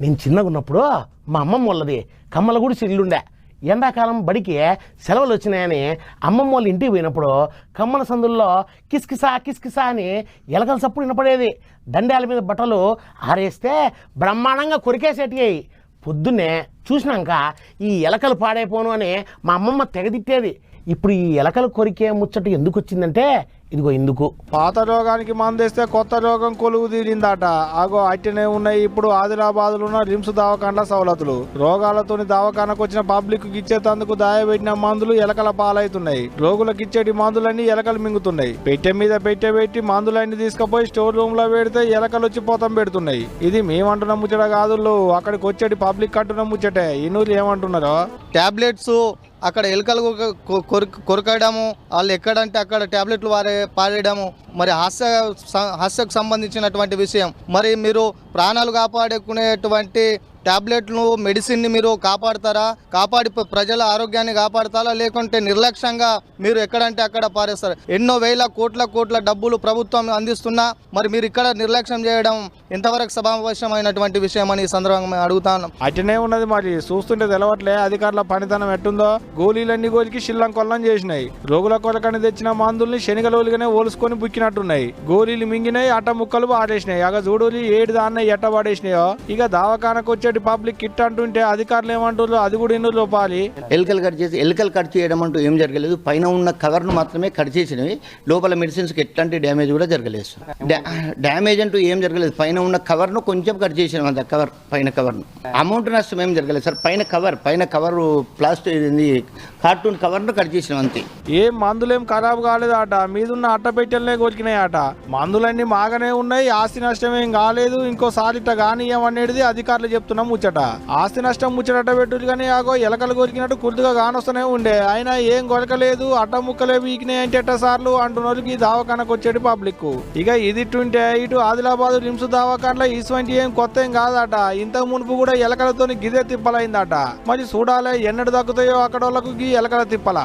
నేను చిన్నగా ఉన్నప్పుడు మా అమ్మమ్మ వాళ్ళది కమ్మలగూడి ఇల్లుండే ఎండాకాలం బడికి సెలవులు వచ్చినాయని అమ్మమ్మ వాళ్ళ ఇంటికి పోయినప్పుడు కమ్మల సందుల్లో కిస్కిసా కిస్కిసా అని ఎలకల సప్పుడు వినపడేది. దండాల మీద బట్టలు ఆరేస్తే బ్రహ్మాండంగా కొరికేసేటివి పొద్దున్నే చూసినాక ఈ ఎలకలు పాడైపోను అని మా అమ్మమ్మ తెగదిట్టేది ఇప్పుడు ఈ ఎలకలు కొరికే ముచ్చట ఎందుకు వచ్చిందంటే ఇదిగో ఎందుకు పాత రోగానికి మందేస్తే కొత్త రోగం కొలువు తీరిందట. ఆగో అట్టనే ఉన్నాయి ఇప్పుడు ఆదిలాబాద్ ఉన్న రిమ్స్ దవాఖాన్ల సవలతులు. రోగాలతోని దవాఖానకు వచ్చిన పబ్లిక్ ఇచ్చేతందుకు దాయబెట్టిన మందులు ఎలకల పాలవుతున్నాయి రోగులకు ఇచ్చేటి మందులన్నీ ఎలకలు మింగుతున్నాయి. పెట్టె మీద పెట్టె పెట్టి మందులన్నీ తీసుకుపోయి స్టోర్ రూమ్లో పెడితే ఎలకలు వచ్చి పోతం పెడుతున్నాయి. ఇది మేమంటున్న ముచ్చట కాదు అక్కడికి వచ్చేటి పబ్లిక్ అంటున్న ముచ్చటే. ఈ నూరు ఏమంటున్నారో? ట్యాబ్లెట్స్ అక్కడ ఎలుకలు కొరకడము వాళ్ళు ఎక్కడంటే అక్కడ ట్యాబ్లెట్లు వారే పాడడము మరి హాస్య స- హాస్యకు సంబంధించినటువంటి విషయం. మరి మీరు ప్రాణాలు కాపాడుకునేటువంటి ట్యాబ్లెట్లు మెడిసిన్ని మీరు కాపాడతారా? కాపాడి ప్రజల ఆరోగ్యాన్ని కాపాడతారా? లేకుంటే నిర్లక్ష్యంగా మీరు ఎక్కడంటే అక్కడ పారేస్తారు. ఎన్నో వేల కోట్ల కోట్ల డబ్బులు ప్రభుత్వం అందిస్తున్నా మరి మీరు ఇక్కడ నిర్లక్ష్యం చేయడం ఎంతవరకు సమావేశమైనటువంటి విషయం అని ఈ సందర్భంగా అడుగుతాను అట్టనే ఉన్నది మరి. చూస్తుంటే తెలవట్లే. అధికారుల పనితనం ఎట్టుందో? గోళీలన్నీ గోలికి శిల్లం కొల్లం చేసినాయి. రోగుల కొరకని తెచ్చిన మందుల్ని శనిగలోలుగానే ఓలుసుకొని బుక్కినట్టున్నాయి. గోళీలు మింగినాయి అట్ట ముక్కలు ఆడేసినాయి అగ చూడూలి ఏడు దాన్న ఎట్ట పాడేసినాయో? ఇక దవాఖానకు వచ్చేటి పబ్లిక్ కిట్ అంటుంటే అధికారులు ఏమంటారు అది కూడా ఎన్నో లోపాలి? ఎలుకలు కట్ చేసి ఎలుకలు కట్ చేయడం అంటూ ఏం జరగలేదు. పైన ఉన్న కవర్ను మాత్రమే కట్ చేసినవి. లోపల మెడిసిన్స్కి ఎట్లాంటి డ్యామేజ్ కూడా జరగలేదు. డ్యామేజ్ అంటూ ఏం జరగలేదు. పైన ఉన్న కవర్ను కొంచెం కట్ చేసినాం అంత కవర్ పైన కవర్ను. అమౌంట్ నష్టం ఏం జరగలేదు సార్. పైన కవర్ పైన కవర్ ప్లాస్టిక్ ఇది కార్టూన్ కవర్ను కట్ చేసినాం అంతే. ఏం మందులేం ఖరాబ్ కాలేదట మీదున్న అట్ట పెట్టెలనే కొరికినాయట మందులన్నీ మాగానే ఉన్నాయి ఆస్తి నష్టం ఏం కాలేదు. ఇంకోసారి ఇట్ట కానీయం అనేది అధికారులు చెప్తున్నాం ముచ్చట. ఆస్తి నష్టం ముచ్చట పెట్టుడు కానీ ఆగో ఎలకలు కొరికినట్టు కుర్దుగా కానొస్తూనే ఉండే. ఆయన ఏం కొరకలేదు అట్ట ముక్కలే వీకినాయి అంటే అట్ట సార్లు అంటున్నారు ఈ దవాఖానకు వచ్చేటి పబ్లిక్ ఇక ఇది ఇటుంటే ఇటు ఆదిలాబాద్ రిమ్స్ దావాఖాన్లో ఇటువంటి ఏం కొత్త ఏం కాదట. ఇంతకు మునుపు కూడా ఎలకలతోని గిదే తిప్పలైందట. మరి చూడాలి ఎన్నడు దక్కుతాయో అక్కడ వాళ్ళకు గీ ఎలకల తిప్పల.